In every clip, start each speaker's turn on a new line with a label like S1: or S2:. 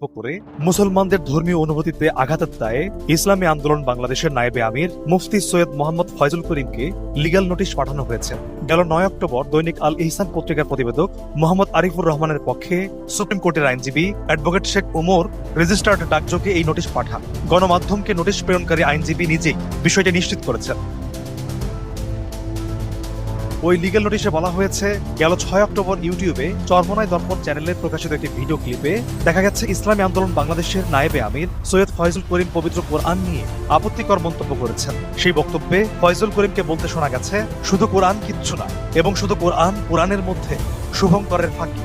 S1: করে মুসলমানদের ধর্মীয় অনুভূতিতে আঘাতের দায়ে ইসলামী আন্দোলন বাংলাদেশের নায়েবে আমির মুফতি সৈয়দ মোহাম্মদ ফয়জুল করিমকে লিগ্যাল নোটিশ পাঠানো হয়েছে। গেল নয় অক্টোবর দৈনিক আল ইহসান পত্রিকার প্রতিবেদক মোহাম্মদ আরিফুর রহমানের পক্ষে সুপ্রিম কোর্টের আইনজীবী অ্যাডভোকেট শেখ ওমর রেজিস্টার্ড ডাকযোগে এই নোটিশ পাঠান। গণমাধ্যমকে নোটিশ প্রেরণকারী আইনজীবী নিজেই বিষয়টি নিশ্চিত করেছেন। ওই লিগেল নোটিশে বলা হয়েছে, গেল ছয় অক্টোবর ইউটিউবে চরমনায় দর্পণ চ্যানেলে প্রকাশিত একটি ভিডিও ক্লিপে দেখা গেছে, ইসলামী আন্দোলন বাংলাদেশের নায়েবে আমির, সৈয়দ ফয়জুল করিম পবিত্র কোরআন নিয়ে আপত্তিকর মন্তব্য করেছেন। সেই বক্তব্যে ফয়জুল করিমকে বলতে শোনা গেছে, শুধু কোরআন কিচ্ছু না এবং শুধু কোরআন, কোরআনের মধ্যে শুভঙ্করের ফাঁকি।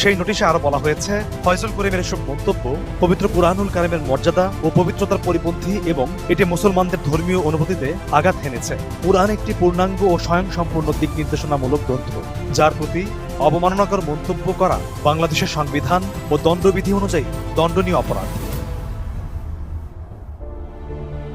S1: সেই নোটিশে আরও বলা হয়েছে ফয়জুল করিমের এসব মন্তব্য পবিত্র কুরআনুল কারিমের মর্যাদা ও পবিত্রতার পরিপন্থী এবং এটি মুসলমানদের ধর্মীয় অনুভূতিতে আঘাত হেনেছে। কুরআন একটি পূর্ণাঙ্গ ও স্বয়ংসম্পূর্ণ দিক নির্দেশনামূলক গ্রন্থ, যার প্রতি অবমাননাকর মন্তব্য করা বাংলাদেশের সংবিধান ও দণ্ডবিধি অনুযায়ী দণ্ডনীয় অপরাধ।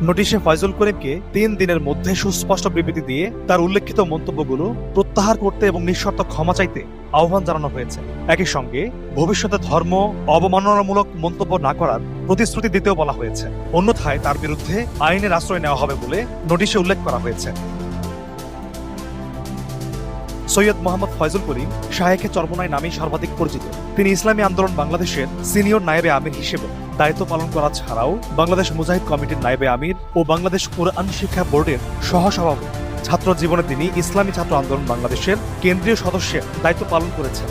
S1: নোটিশে ফয়জুল করিমকে তিন দিনের মধ্যে সুস্পষ্ট বিবৃতি দিয়ে তার উল্লেখিত মন্তব্যগুলো প্রত্যাহার করতে এবং নিঃশর্ত ক্ষমা চাইতে আহ্বান জানানো হয়েছে। একই সঙ্গে ভবিষ্যতে ধর্ম অবমাননামূলক মন্তব্য না করার প্রতিশ্রুতি দিতেও বলা হয়েছে। অন্যথায় তার বিরুদ্ধে আইনের আশ্রয় নেওয়া হবে বলে নোটিশে উল্লেখ করা হয়েছে। সৈয়দ মোহাম্মদ ফয়জুল করিম শাহেখে চরমনায় নামেই সর্বাধিক পরিচিত। তিনি ইসলামী আন্দোলন বাংলাদেশের সিনিয়র নায়েবে আমির হিসেবে দায়িত্ব পালন করা ছাড়াও বাংলাদেশ মুজাহিদ কমিটির নায়েবে আমির ও বাংলাদেশ কোরআন শিক্ষা বোর্ডের সহসভাপতি। ছাত্র জীবনে তিনি ইসলামী ছাত্র আন্দোলন বাংলাদেশের কেন্দ্রীয় সদস্যের দায়িত্ব পালন করেছেন।